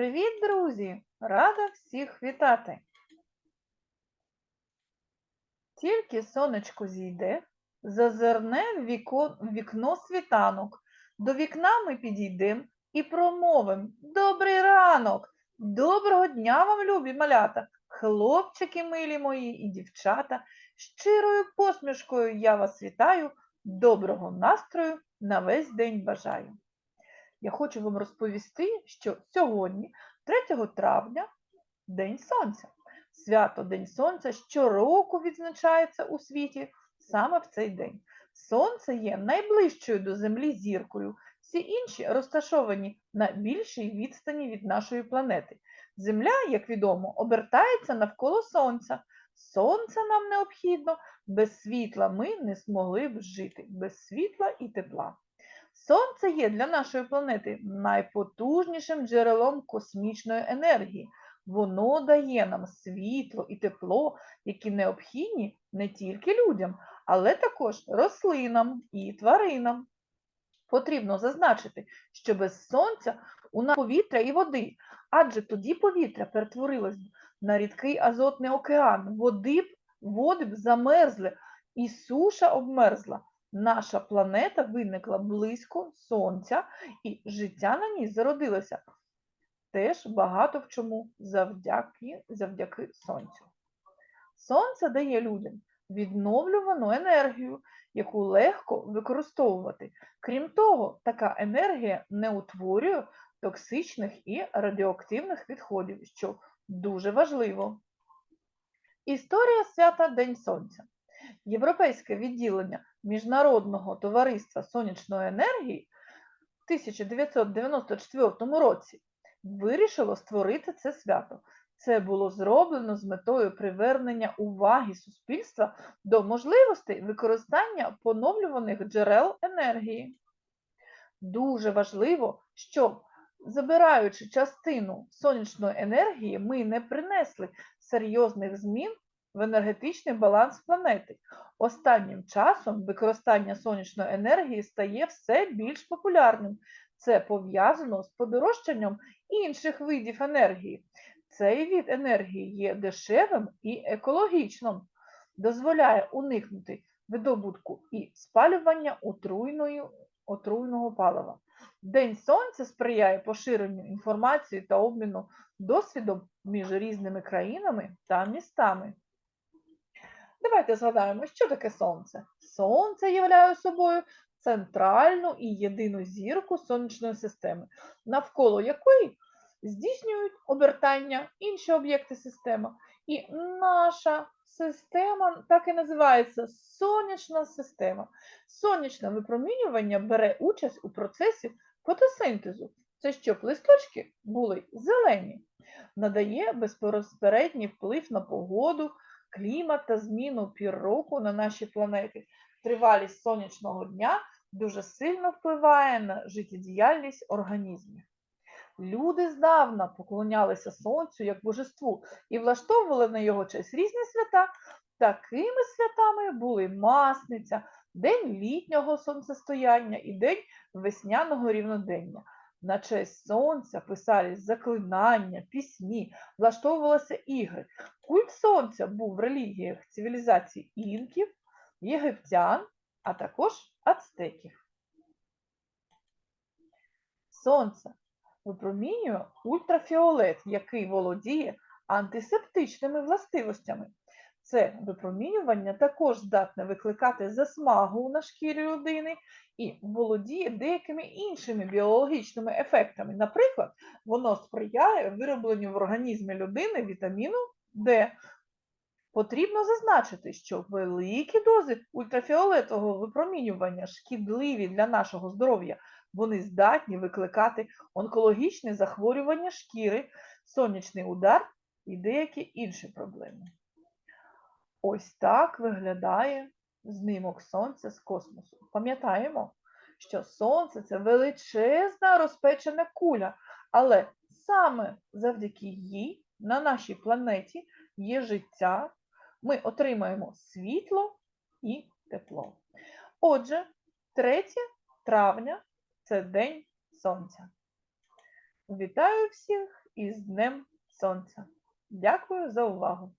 Привіт, друзі! Рада всіх вітати! Тільки сонечко зійде, зазирне в віко- вікно світанок. До вікна ми підійдем і промовим Добрий ранок! Доброго дня вам, любі малята, хлопчики милі мої і дівчата. Щирою посмішкою я вас вітаю, доброго настрою на весь день бажаю. Я хочу вам розповісти, що сьогодні, 3 травня, День Сонця. Свято День Сонця щороку відзначається у світі саме в цей день. Сонце є найближчою до Землі зіркою, всі інші розташовані на більшій відстані від нашої планети. Земля, як відомо, обертається навколо Сонця. Сонце нам необхідно, без світла ми не змогли б жити, без світла і тепла. Сонце є для нашої планети найпотужнішим джерелом космічної енергії. Воно дає нам світло і тепло, які необхідні не тільки людям, але також рослинам і тваринам. Потрібно зазначити, що без сонця у нас повітря і води, адже тоді повітря перетворилось на рідкий азотний океан, води б, води б замерзли і суша обмерзла. Наша планета виникла близько Сонця, і життя на ній зародилося теж багато в чому завдяки, завдяки Сонцю. Сонце дає людям відновлювану енергію, яку легко використовувати. Крім того, така енергія не утворює токсичних і радіоактивних відходів, що дуже важливо. Історія свята День Сонця. Європейське відділення Міжнародного товариства сонячної енергії в 1994 році вирішило створити це свято. Це було зроблено з метою привернення уваги суспільства до можливостей використання поновлюваних джерел енергії. Дуже важливо, щоб, забираючи частину сонячної енергії, ми не принесли серйозних змін в енергетичний баланс планети. Останнім часом використання сонячної енергії стає все більш популярним. Це пов'язано з подорожчанням інших видів енергії. Цей від енергії є дешевим і екологічним, дозволяє уникнути видобутку і спалювання отруйної, отруйного палива. День сонця сприяє поширенню інформації та обміну досвідом між різними країнами та містами. Давайте згадаємо, що таке сонце. Сонце являє собою центральну і єдину зірку сонячної системи, навколо якої здійснюють обертання інші об'єкти системи. І наша система так і називається сонячна система. Сонячне випромінювання бере участь у процесі фотосинтезу. Це щоб листочки були зелені, надає безпосередній вплив на погоду, клімат та зміну пір року на нашій планеті. Тривалість сонячного дня дуже сильно впливає на життєдіяльність організмів. Люди здавна поклонялися сонцю як божеству і влаштовували на його честь різні свята. Такими святами були Масниця, День літнього сонцестояння і День весняного рівнодення. На честь сонця писались заклинання, пісні, влаштовувалися ігри. Культ сонця був в релігіях цивілізації інків, єгиптян, а також ацтеків. Сонце випромінює ультрафіолет, який володіє антисептичними властивостями. Це випромінювання також здатне викликати засмагу на шкірі людини і володіє деякими іншими біологічними ефектами. Наприклад, воно сприяє виробленню в організмі людини вітаміну Д. Потрібно зазначити, що великі дози ультрафіолетового випромінювання шкідливі для нашого здоров'я. Вони здатні викликати онкологічні захворювання шкіри, сонячний удар і деякі інші проблеми. Ось так виглядає знімок Сонця з космосу. Пам'ятаємо, що Сонце це величезна розпечена куля, але саме завдяки їй на нашій планеті є життя, ми отримаємо світло і тепло. Отже, 3 травня це День Сонця. Вітаю всіх із Днем Сонця. Дякую за увагу!